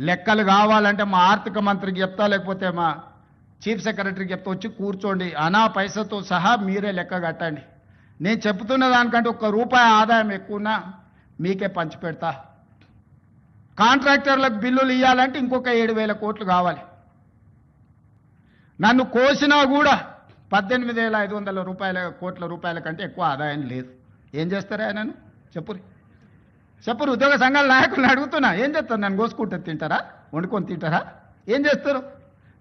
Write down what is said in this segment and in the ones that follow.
లెక్కలు కావాలంటే మా ఆర్థిక మంత్రికి చెప్తా లేకపోతే మా చీఫ్ సెక్రటరీకి చెప్తా వచ్చి కూర్చోండి. అనా పైసతో సహా మీరే లెక్క కట్టండి. నేను చెప్తున్న దానికంటే ఒక్క రూపాయి ఆదాయం ఎక్కువనా మీకే పంచిపెడతా కాంట్రాక్టర్లకు బిల్లులు ఇవ్వాలంటే ఇంకొక ఏడు వేల కోట్లు కావాలి. నన్ను కోసినా కూడా పద్దెనిమిది వేల ఐదు వందల రూపాయల కోట్ల రూపాయల కంటే ఎక్కువ ఆదాయం లేదు. ఏం చేస్తారా నన్ను చెప్పురి. చెప్పురు ఉద్యోగ సంఘాల నాయకులను అడుగుతున్నా ఏం చేస్తారు? నన్ను కోసుకుంటారు తింటారా? వండుకొని తింటారా? ఏం చేస్తారు?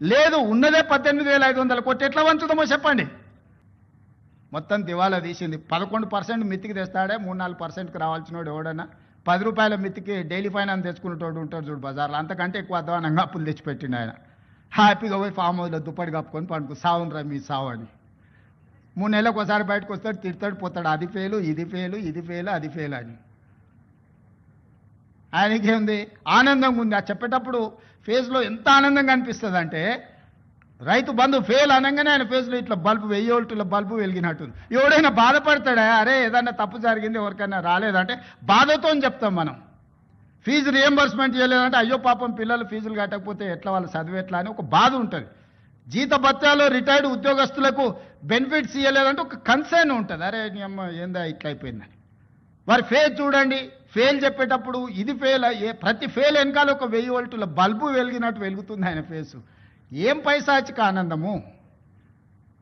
లేదు ఉన్నదే పద్దెనిమిది వేల ఐదు వందల కోట్లు. ఎట్లా వంచుదామో చెప్పండి. మొత్తం దివాలా తీసింది. పదకొండు పర్సెంట్ మితికి తెస్తాడే మూడు నాలుగు పర్సెంట్కి రావాల్సినోడు ఎవడన్నా? పది రూపాయల మితికి డైలీ ఫైనాన్స్ తెచ్చుకునేటోడు ఉంటాడు చూడు బజార్లో. అంతకంటే ఎక్కువ అధ్వానంగా అప్పులు తెచ్చిపెట్టిండు ఆయన. హ్యాపీగా పోయి ఫామ్ హౌస్లో దుప్పటి కప్పుకొని పండుకు. సావునరా మీ సావు అని. మూడు నెలలకు ఒకసారి బయటకు వస్తాడు తిడతాడు పోతాడు. అది ఫెయిలు ఇది ఫెయిలు ఇది ఫెయిలు అది ఫెయిల్ అని. ఆయనకి ఉంది ఆనందంగా ఉంది ఆ చెప్పేటప్పుడు ఫేస్లో ఎంత ఆనందంగా అనిపిస్తుంది అంటే రైతు బంధు ఫెయిల్ అనగానే ఆయన ఫేస్లో ఇట్లా బల్బు వెయ్యి వోల్టుల బల్బు వెలిగినట్టుంది. ఎవడైనా బాధపడతాడా? అరే ఏదన్నా తప్పు జరిగింది ఎవరికైనా రాలేదంటే బాధతో చెప్తాం మనం. ఫీజు రియంబర్స్మెంట్ చేయలేదంటే అయ్యో పాపం పిల్లలు ఫీజులు కట్టకపోతే ఎట్లా వాళ్ళు చదివి ఎట్లా అని ఒక బాధ ఉంటుంది. జీత భత్యాలు రిటైర్డ్ ఉద్యోగస్తులకు బెనిఫిట్స్ ఇవ్వలేదంటే ఒక కన్సర్న్ ఉంటుంది. అరే అమ్మ ఏందా ఇట్లా అయిపోయిందని. వారి ఫేజ్ చూడండి. ఫెయిల్ చెప్పేటప్పుడు ఇది ఫెయిల్ ఏ ప్రతి ఫెయిల్ వెనకాల ఒక వెయ్యి వోల్టుల బల్బు వెలిగినట్టు వెలుగుతుంది ఆయన ఫేసు. ఏం పైసాచిక ఆనందము?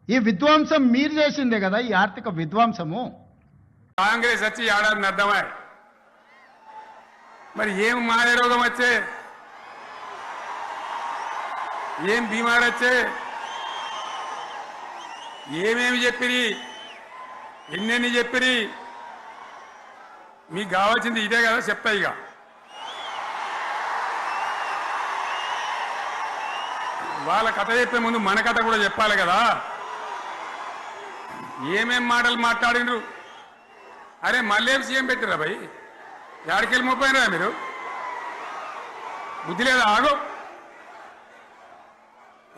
ఈ విధ్వంసం మీరు చేసిందే కదా ఈ ఆర్థిక విధ్వంసము? కాంగ్రెస్ వచ్చి ఏడాది అర్థమై. మరి ఏం మాయ రోగం వచ్చే? ఏం బీమారు వచ్చే? ఏమేమి చెప్పిరి? ఎన్నెన్ని చెప్పిరి? మీకు కావాల్సింది ఇదే కదా చెప్తా ఇక. వాళ్ళ కథ చెప్పే ముందు మన కథ కూడా చెప్పాలి కదా. ఏమేం మాటలు మాట్లాడినరు? అరే మళ్ళీ సీఎం పెట్టిరా భయ్? ఎక్కడికెళ్ళి మోపోయినరా మీరు? బుద్ధి లేదా? ఆగు.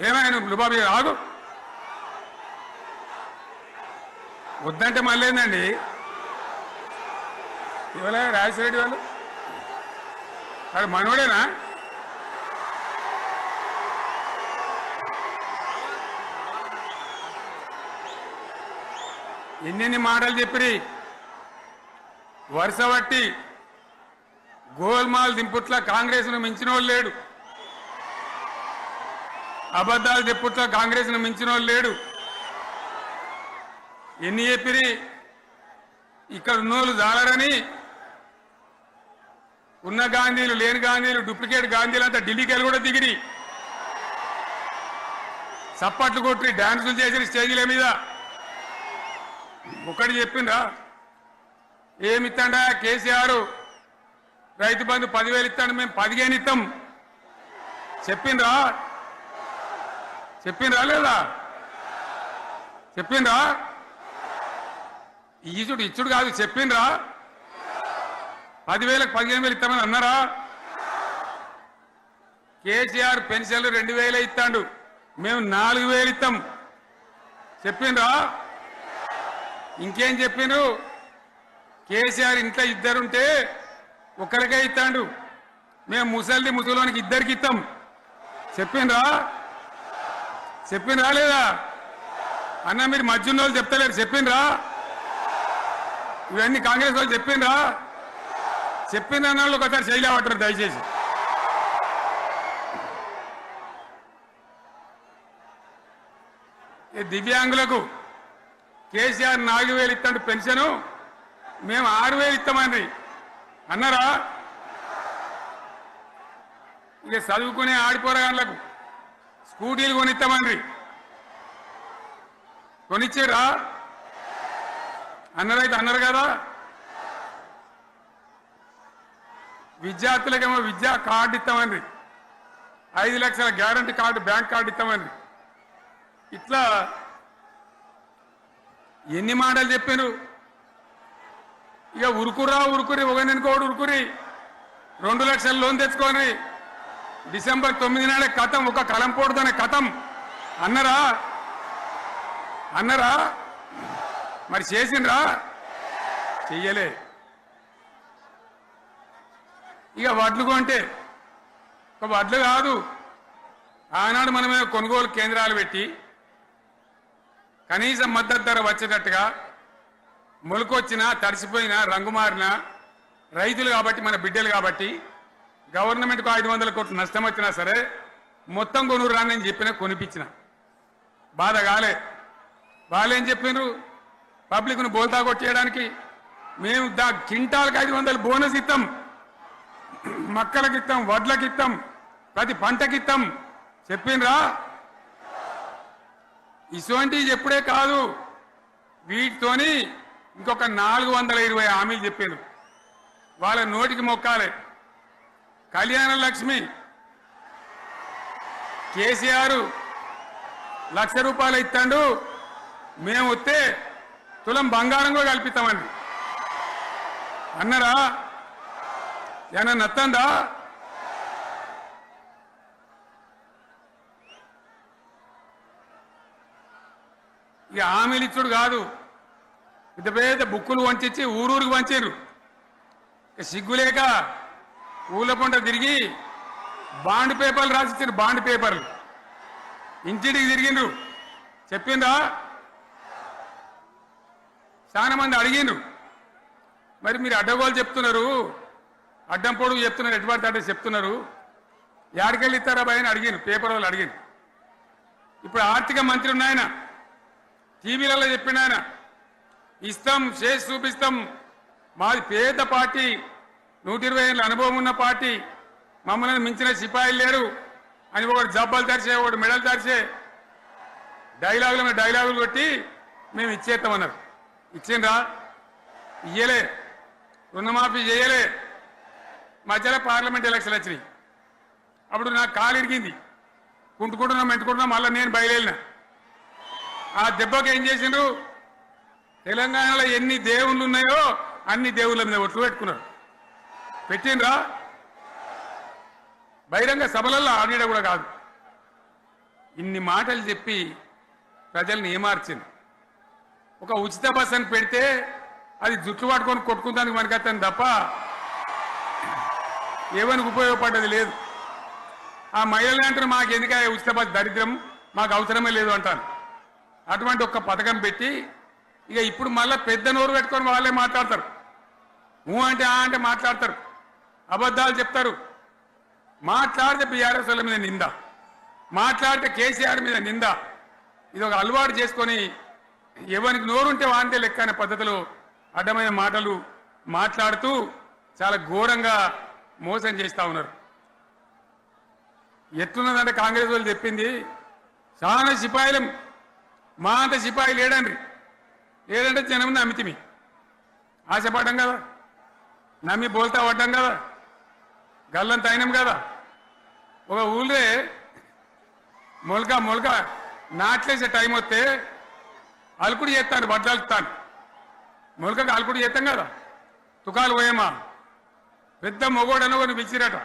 ఏమైనా లుబాబీ ఆగు. వద్దంటే మళ్ళీ ఏందండి? ఇవాళ రాజశేఖరెడ్డి వాళ్ళు? అది మనోడేనా? ఎన్నెన్ని మాటలు చెప్పిరి? వరుస బట్టి గోల్మాల్ దింపుట్ల కాంగ్రెస్ను మించినోళ్ళు లేడు. అబద్ధాలు దింపుట్ల కాంగ్రెస్ను మించినోళ్ళు లేడు. ఎన్ని చెప్పిరి? ఇక్కడ ఉన్నోళ్ళు జాలరని ఉన్న గాంధీలు లేని గాంధీలు డూప్లికేట్ గాంధీలు అంతా ఢిల్లీకి వెళ్ళి కూడా దిగిరి. చప్పట్లు కొట్టి డాన్సులు చేసిన స్టేజీల మీద. ఒకటి చెప్పిండ్రా ఏమిత్తండా కేసీఆర్? రైతు బంధు పదివేలు ఇస్తాడు మేము పదిహేను ఇస్తాం చెప్పిండ్రా? చెప్పిండ్రా లేదా? చెప్పిండ్రా? ఈచుడు ఇచ్చుడు కాదు చెప్పిండ్రా? పదివేలకు పదిహేను వేలు ఇస్తామని అన్నారా? కేసీఆర్ పెన్షన్లు రెండు వేలే ఇస్తాడు. మేము నాలుగు వేలు ఇస్తాం. చెప్పిండ్రా? ఇంకేం చెప్పిండ్రు? కేసీఆర్ ఇంట్లో ఇద్దరుంటే ఒక్కరికే ఇస్తాడు. మేము ముసలిది ముసలోనికి ఇద్దరికి ఇస్తాం. చెప్పిండ్రా? చెప్పిండ్రా లేదా? అన్న మీరు మధ్యన వాళ్ళు చెప్తలేరు. చెప్పిండ్రా? ఇవన్నీ కాంగ్రెస్ వాళ్ళు చెప్పిండ్రా? చెప్పిన నాళ్ళు ఒకసారి శైలి దయచేసి. దివ్యాంగులకు కేసీఆర్ నాలుగు వేలు ఇస్తాడు పెన్షను మేము ఆరు వేలు ఇస్తామని అన్నారా? ఇక చదువుకునే ఆడిపోరగాళ్ళకు స్కూటీలు కొనిస్తామని కొనిచ్చారా? అన్నరైతే అన్నారు కదా? విద్యార్థులకేమో విద్యా కార్డు ఇస్తామండి ఐదు లక్షల గ్యారంటీ కార్డు బ్యాంక్ కార్డు ఇస్తామండి ఇట్లా ఎన్ని మాటలు చెప్పారు ఇక ఉరుకురా ఉరుకురి ఒకరినికోడు ఉరుకురి. రెండు లక్షల లోన్ తెచ్చుకొని డిసెంబర్ తొమ్మిది నాడే కథం ఒక కలం పోడుదనే కథం. అన్నరా? అన్నరా? మరి చేసిండ్రా? చెయ్యలే. ఇక వడ్లు కొంటే. ఒక వడ్లు కాదు. ఆనాడు మనమే కొనుగోలు కేంద్రాలు పెట్టి కనీస మద్దతు ధర వచ్చేటట్టుగా మొలకొచ్చినా తడిసిపోయినా రంగు మారినా రైతులు కాబట్టి మన బిడ్డలు కాబట్టి గవర్నమెంట్కు ఐదు వందల కోట్లు నష్టం వచ్చినా సరే మొత్తం కొనురు రాని నేను చెప్పిన కొనిపించిన. బాధ కాలే. వాళ్ళేం చెప్పిండ్రు పబ్లిక్ను బోల్తా కొట్టేయడానికి మేము దా కింటాలకు ఐదు వందలు బోనస్ ఇస్తాం మక్కలకి ఇస్తాం ప్రతి పంటకి చెప్పిండ్రా? ఇటువంటివి చెప్పుడే కాదు. వీటితోని ఇంకొక నాలుగు వందల ఇరవై హామీలు చెప్పారు వాళ్ళ నోటికి మొక్కాలి. కళ్యాణ లక్ష్మి కేసీఆర్ లక్ష రూపాయలు ఇస్తాడు మేము వస్తే తులం బంగారం కూడా కల్పిస్తామండి. అన్నరా? ఏమైనా నత్తందా? ఇక హామీలు ఇచ్చుడు కాదు. పెద్ద పెద్ద బుక్కులు వంచి ఊరూరికి వంచారు సిగ్గులేక ఊళ్ళ పంట తిరిగి బాండ్ పేపర్లు రాసిచ్చారు బాండ్ పేపర్లు. ఇంటికి తిరిగిండ్రు. చెప్పిందా చాలా మంది అడిగిండ్రు. మరి మీరు అడ్డగోలు చెప్తున్నారు. అడ్డం పొడుగు చెప్తున్నారు ఎటువంటి అంటే చెప్తున్నారు? యాడికెళ్ళి ఇస్తారా భయ అని అడిగాను పేపర్ వాళ్ళు అడిగాను ఇప్పుడు ఆర్థిక మంత్రి ఉన్నాయన టీవీలలో చెప్పిన ఆయన ఇస్తాం చేసి చూపిస్తాం. మాది పేద పార్టీ నూట ఇరవై ఏళ్ళ అనుభవం ఉన్న పార్టీ. మమ్మల్ని మించిన సిపాయిలు లేరు. అని ఒకటి జబ్బలు తెరిచే ఒకటి మెడలు తెరిచే డైలాగులు మీద డైలాగులు కొట్టి మేము ఇచ్చేస్తామన్నారు. ఇచ్చిండ్రా? ఇయ్యలే. రుణమాఫీ చేయలే. మధ్యలో పార్లమెంట్ ఎలక్షన్ వచ్చినాయి. అప్పుడు నాకు కాలు ఇరిగింది. కుంటుకుంటున్నాం మెంటుకుంటున్నాం మళ్ళీ నేను బయలుదేరిన. ఆ దెబ్బకి ఏం చేసిండ్రు? తెలంగాణలో ఎన్ని దేవుళ్ళు ఉన్నాయో అన్ని దేవుళ్ళ మీద ఒట్లు పెట్టుకున్నారు. పెట్టిండ్రా? బహిరంగ సభలలో ఆడిడ కూడా కాదు. ఇన్ని మాటలు చెప్పి ప్రజల్ని ఏమార్చింది? ఒక ఉచిత బస్ అని పెడితే అది జుట్లు పట్టుకొని కొట్టుకుందానికి మనకత్తాను తప్ప ఏమనికి ఉపయోగపడ్డది లేదు. ఆ మహిళలు అంటారు మాకు ఎందుక ఉచిత దరిద్రం మాకు అవసరమే లేదు అంటారు. అటువంటి ఒక పథకం పెట్టి ఇక ఇప్పుడు మళ్ళీ పెద్ద నోరు పెట్టుకొని వాళ్ళే మాట్లాడతారు. ఊ అంటే ఆ అంటే మాట్లాడతారు. అబద్ధాలు చెప్తారు. మాట్లాడితే బీఆర్ఎస్ వాళ్ళ మీద నింద. మాట్లాడితే కేసీఆర్ మీద నింద. ఇది ఒక అలవాటు చేసుకొని ఎవరికి నోరుంటే వాంతే లెక్క అనే పద్ధతిలో అడ్డమైన మాటలు మాట్లాడుతూ చాలా ఘోరంగా మోసం చేస్తా ఉన్నారు. ఎట్లున్నదంటే కాంగ్రెస్ వాళ్ళు చెప్పింది చాలా సిపాయిలం మా అంత సిపాయి లేడండి లేదంటే జనం నమ్మితిమి ఆశపడ్డం కదా. నమ్మి బోల్తా పడ్డం కదా. గల్లంత అయినాం కదా. ఒక ఊళ్ళే మొలక మొలక నాట్లేసే టైం వస్తే అలుకుడు చేస్తాను బట్టలుతాను మొలకకు అలుకుడు చేస్తాం కదా. తుకాలు పోయేమా పెద్ద మొగోడని కొన్ని పిలిచిరట.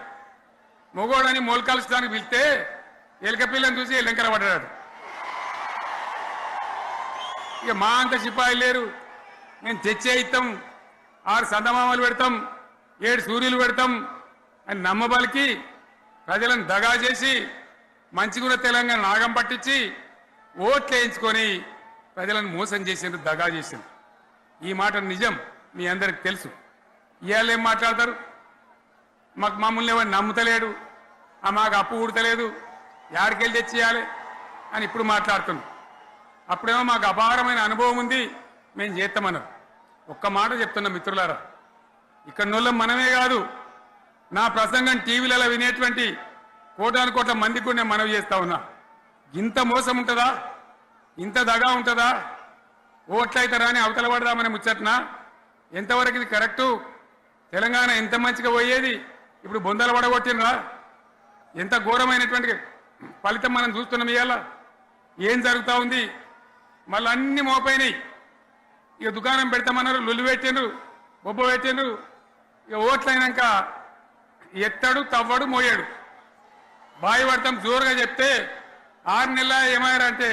మొగోడని మోల్కాల్చడానికి పిలిస్తే ఎలక పిల్లని చూసి ఎల్లంకర పడ్డాడు ఇక మా అంత సిపాయి లేరు. మేము తెచ్చే ఇస్తాం ఆరు సందమామలు పెడతాం ఏడు సూర్యులు పెడతాం అని నమ్మబలికి ప్రజలను దగా చేసి మంచిగున్న తెలంగాణ నాగం పట్టించి ఓట్లు వేయించుకొని ప్రజలను మోసం చేసిండ్రు దగా చేసిండ్రు ఈ మాట నిజం మీ అందరికి తెలుసు. ఇవాళ ఏం మాట్లాడతారు? మాకు మమ్మల్ని ఎవరు నమ్ముతలేడు. ఆ మాకు అప్పు ఉడతలేదు యాడికెళ్ళి తెచ్చియాలి అని ఇప్పుడు మాట్లాడుతున్నాం. అప్పుడేమో మాకు అపారమైన అనుభవం ఉంది. మేము చేస్తామన్నారు ఒక్క మాట చెప్తున్నా మిత్రులారా. ఇక్కడ నోళ్ళం మనమే కాదు. నా ప్రసంగం టీవీలలో వినేటువంటి కోటాను కోట్ల మందికి కూడా నేను మనవి చేస్తా ఉన్నా. ఇంత మోసం ఉంటుందా? ఇంత దగా ఉంటుందా? ఓట్లయితారా అని అవతల పడదామని ముచ్చట్నా? ఎంతవరకు ఇది కరెక్టు? తెలంగాణ ఎంత మంచిగా పోయేది? ఇప్పుడు బొందలు పడగొట్టినరా ఎంత ఘోరమైనటువంటి ఫలితం మనం చూస్తున్నాం ఇవాళ ఏం జరుగుతూ ఉంది? మళ్ళీ అన్ని మోపోయినాయి ఇక దుకాణం పెడతామన్నారు లొల్లు పెట్టిండ్రు బొబ్బ పెట్టిండ్రు. ఇక ఓట్లైనాక ఎత్తడు తవ్వడు మోయాడు. బాయి పడతాం జోరుగా చెప్తే ఆరు నెలల ఏమయ్యారంటే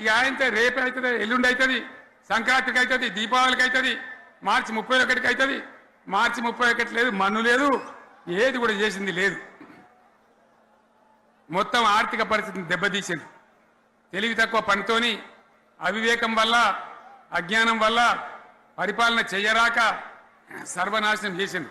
ఇక ఆయనతో రేపు అవుతుంది ఎల్లుండి అవుతుంది సంక్రాంతికి అవుతుంది దీపావళికి అవుతుంది మార్చి ముప్పై ఒకటికి అవుతుంది. మార్చి ముప్పై ఒకటి లేదు మన్ను లేదు. ఏది కూడా చేసింది లేదు. మొత్తం ఆర్థిక పరిస్థితిని దెబ్బతీసింది. తెలివి తక్కువ పనితోని అవివేకం వల్ల అజ్ఞానం వల్ల పరిపాలన చేయరాక సర్వనాశనం చేసింది.